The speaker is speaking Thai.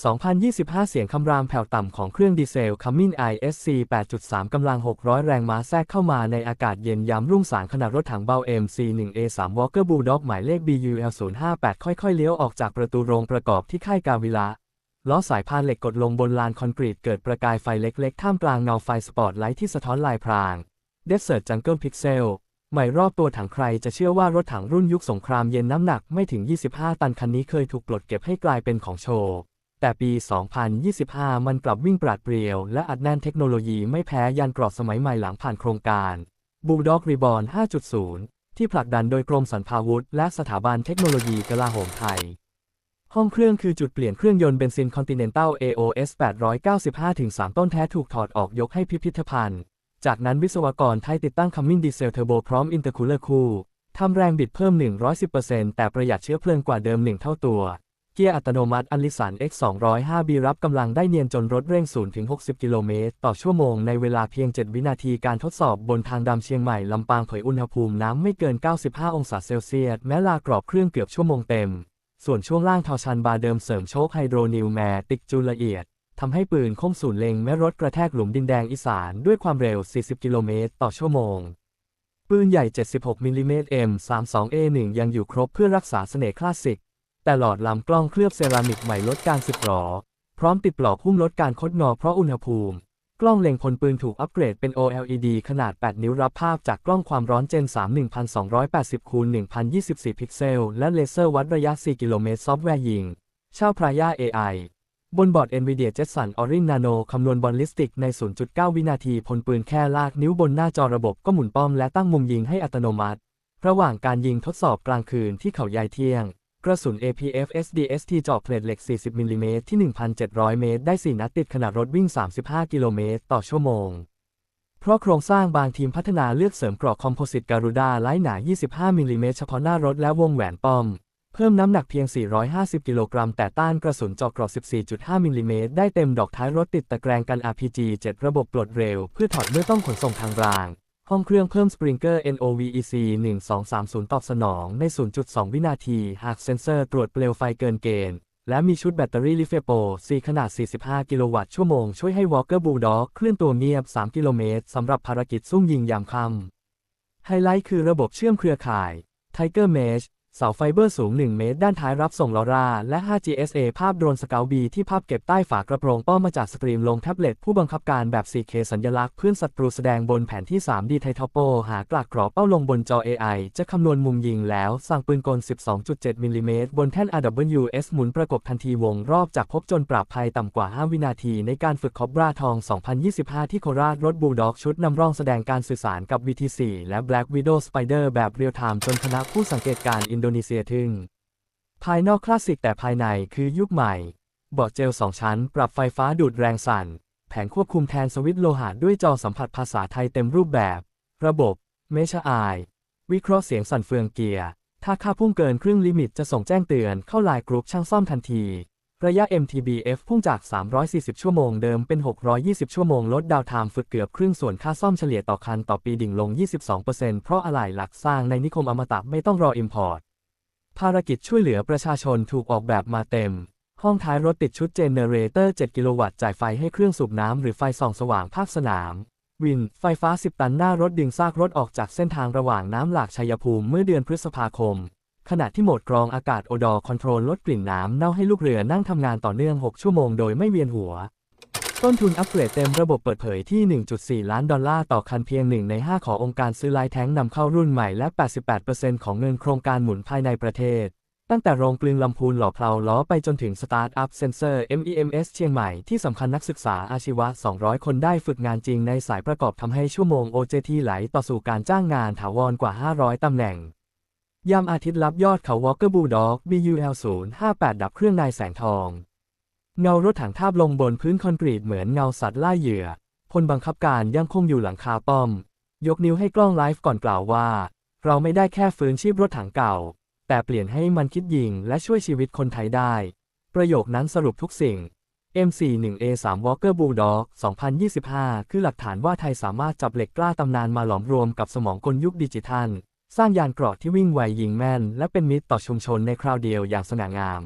2025 เสียงคำรามแผ่วต่ำของเครื่องดีเซล Cummins ISC 8.3 กำลัง 600 แรงม้าแทรกเข้ามาในอากาศเย็นยามรุ่งสางขณะรถถังเบา MC1A3 Walker Bulldog หมายเลข BUL058 ค่อยๆ เลี้ยวออกจากประตูโรงประกอบที่ค่ายกาวิละล้อสายพานเหล็กกดลงบนลานคอนกรีตเกิดประกายไฟเล็กๆ ท่ามกลางเงาไฟสปอตไลท์ที่สะท้อนลายพราง Desert Jungle Pixel ใหม่รอบตัวถังใครจะเชื่อว่ารถถังรุ่นยุคสงครามเย็นน้ำหนักไม่ถึง 25 ตันคันนี้เคยถูกปลดเก็บให้กลายเป็นของโชว์ แต่ปี 2025 มันกลับวิ่งปราดเปรียว และอัดแน่นเทคโนโลยีไม่แพ้ยานกรอบสมัยใหม่หลังผ่านโครงการ Bulldog Reborn 5.0 ที่ผลักดันโดยกรมสรรพาวุธ และสถาบันเทคโนโลยีกลาโหมไทย ห้องเครื่องคือจุดเปลี่ยนเครื่องยนต์เบนซิน Continental AOS 895-3 ต้นแท้ถูกถอดออกยกให้พิพิธภัณฑ์ จากนั้นวิศวกรไทยติดตั้ง Cummins Diesel Turbo พร้อม Intercooler คู่ทำแรงบิดเพิ่ม 110%แต่ประหยัดเชื้อเพลิงกว่าเดิม 1 เท่าตัว เกียร์อัตโนมัติอันลิสัน X205B รับกำลังได้เนียนจนรถเร่ง 0-60 กิโลเมตร ต่อชั่วโมงในเวลาเพียง 7 วินาทีการทดสอบบนทางดำเชียงใหม่ ลำปางเผยอุณหภูมิน้ำไม่เกิน 95 องศาเซลเซียส แม้ลากรอบเครื่องเกือบชั่วโมงเต็ม ส่วนช่วงล่างทอชันบาเดิมเสริมโชคไฮโดรนิวแมติกจูลละเอียดทำให้ปืนคมศูนย์เล็งแม้รถกระแทกหลุมดินแดงอีสานด้วยความเร็ว 40 กิโลเมตร ต่อชั่วโมง ปืนใหญ่ 76มิลลิเมตร M32A1 ยังอยู่ครบเพื่อรักษาเสน่ห์คลาสสิก แต่หลอดลำกล้องเคลือบเซรามิกใหม่ลดการสึกหรอ พร้อมติดปลอกหุ้มลดการคดงอเพราะอุณหภูมิ กล้องเล็งพลปืนถูกอัปเกรดเป็น OLED ขนาด 8 นิ้วรับภาพจากกล้องความร้อนเจน 3 1280คูณ1024 พิกเซล และเลเซอร์วัดระยะ 4 กิโลเมตรซอฟต์แวร์ยิงเช่าพรายา AI บนบอร์ด NVIDIA Jetson Orin Nano คำนวณบอลลิสติกใน 0.9 วินาที พลปืนแค่ลากนิ้วบนหน้าจอระบบก็หมุนป้อมและตั้งมุมยิงให้อัตโนมัติ ระหว่างการยิงทดสอบกลางคืนที่เขาใหญ่เที่ยง กระสุน APF SDST เจาะเพลทเหล็ก 40 มิลลิเมตรที่ 1,700 เมตร ได้ 4 นัดติดขณะรถวิ่ง 35 กิโลเมตรต่อชั่วโมง เพราะโครงสร้างบางทีมพัฒนาเลือกเสริมกรอบคอมโพสิตการูด้าไล้หนา 25 มิลลิเมตรเฉพาะหน้ารถและวงแหวนป้อม เพิ่มน้ำหนักเพียง 450 กิโลกรัม แต่ต้านกระสุนเจาะกรอบ14.5 มิลลิเมตรได้เต็มดอกท้ายรถติดตะแกรงกัน RPG 7 ระบบปลดเร็ว เพื่อถอดเมื่อต้องขนส่งทางราง ห้องเครื่องเพิ่มสปริงเกอร์ NOVEC 1230 ตอบสนองใน 0.2 วินาที หากเซ็นเซอร์ตรวจเปลวไฟเกินเกณฑ์ และมีชุดแบตเตอรี่ลิเฟโป C ขนาด 45 กิโลวัตต์ชั่วโมง ช่วยให้ Walker Bulldog เคลื่อนตัวเงียบ 3 กิโลเมตร สำหรับภารกิจซุ่มยิงยามค่ำไฮไลท์คือระบบเชื่อมเครือข่าย Tiger Mesh เสาไฟเบอร์สูง 1 เมตร ด้านท้ายรับส่งลอราและ 5GSA ภาพโดรนสเกลบีที่ภาพเก็บใต้ฝากระโปรงป้อมมาจากสตรีมลงแท็บเล็ตผู้บังคับการแบบ 4K สัญลักษณ์เพื่อนศัตรูแสดงบนแผนที่ 3D ไททอปโป หากลากกรอบเป้าลงบนจอ AI จะคำนวณมุมยิงแล้ว สั่งปืนกล 12.7 มิลลิเมตรบนแท่น RWS หมุนประกบทันทีวงรอบจากพบจนปราบภัยต่ำกว่า 5 วินาทีในการฝึกคอบราทอง 2025 ที่โคราชรถบูลด็อกชุดนำร่องแสดงการสื่อสารกับ VT4 และ Black Widow Spider แบบเรียลไทม์จนคณะผู้สังเกตการอินโดนีเซียทึ่ง ภายนอกคลาสสิกแต่ภายในคือยุคใหม่เบาะเจลสองชั้น ปรับไฟฟ้าดูดแรงสั่น แผงควบคุมแทนสวิตช์โลหะด้วยจอสัมผัสภาษาไทยเต็มรูปแบบ ระบบเมชอาย วิเคราะห์เสียงสั่นเฟืองเกียร์ ถ้าค่าพุ่งเกินครึ่งลิมิตจะส่งแจ้งเตือนเข้าไลน์กรุ๊ปช่างซ่อมทันที ระยะ MTBF พุ่งจาก 340 ชั่วโมงเดิมเป็น 620 ชั่วโมงลดดาวน์ไทม์ฝึกเกือบครึ่งส่วนค่าซ่อมเฉลี่ยต่อคันต่อปีดิ่งลง 22%เพราะอะไหล่หลักสร้างในนิคมอมตะไม่ต้องรออิมพอร์ต ภารกิจช่วยเหลือประชาชนถูกออกแบบมาเต็ม ห้องท้ายรถติดชุดเจเนเรเตอร์ 7 กิโลวัตต์จ่ายไฟให้เครื่องสูบน้ำหรือไฟส่องสว่างภาคสนาม วิน ไฟฟ้า 10 ตันหน้ารถดึงซากรถออกจากเส้นทางระหว่างน้ำหลากชัยภูมิเมื่อเดือนพฤษภาคม ขณะที่โหมดกรองอากาศโอดอคอนโทรลลดกลิ่นน้ำเน่าให้ลูกเรือนั่งทำงานต่อเนื่อง 6 ชั่วโมงโดยไม่เวียนหัว ต้นทุนอัปเกรดเต็มระบบเปิดเผยที่ 1.4 ล้านดอลลาร์ต่อคันเพียงหนึ่งใน 5 ขององค์การซื้อไลท์แท้งนำเข้ารุ่นใหม่และ 88%ของเงินโครงการหมุนภายในประเทศ ตั้งแต่โรงกลึงลำพูนหล่อเพลาล้อไปจนถึงสตาร์ทอัพเซนเซอร์ MEMS เชียงใหม่ที่สำคัญนักศึกษาอาชีวะ 200 คนได้ฝึกงานจริงในสายประกอบทำให้ชั่วโมง OJT ไหลต่อสู่การจ้างงานถาวรกว่า 500ตำแหน่งยามอาทิตย์รับยอดเขา Walker Bulldog BUL058 ดับเครื่องนายแสงทอง เงารถถังทาบลงบนพื้นคอนกรีตเหมือนเงาสัตว์ล่าเหยื่อ พลบังคับการยังคงอยู่หลังคาป้อม ยกนิ้วให้กล้องไลฟ์ก่อนกล่าวว่า เราไม่ได้แค่ฟื้นชีพรถถังเก่า แต่เปลี่ยนให้มันคิดยิงและช่วยชีวิตคนไทยได้ ประโยคนั้นสรุปทุกสิ่ง M41A3 Walker Bulldog 2025 คือหลักฐานว่าไทยสามารถจับเหล็กกล้าตำนานมาหลอมรวมกับสมองกลยุคดิจิทัล สร้างยานเกราะที่วิ่งไวยิงแม่น และเป็นมิตรต่อชุมชนในคราวเดียวอย่างสง่างาม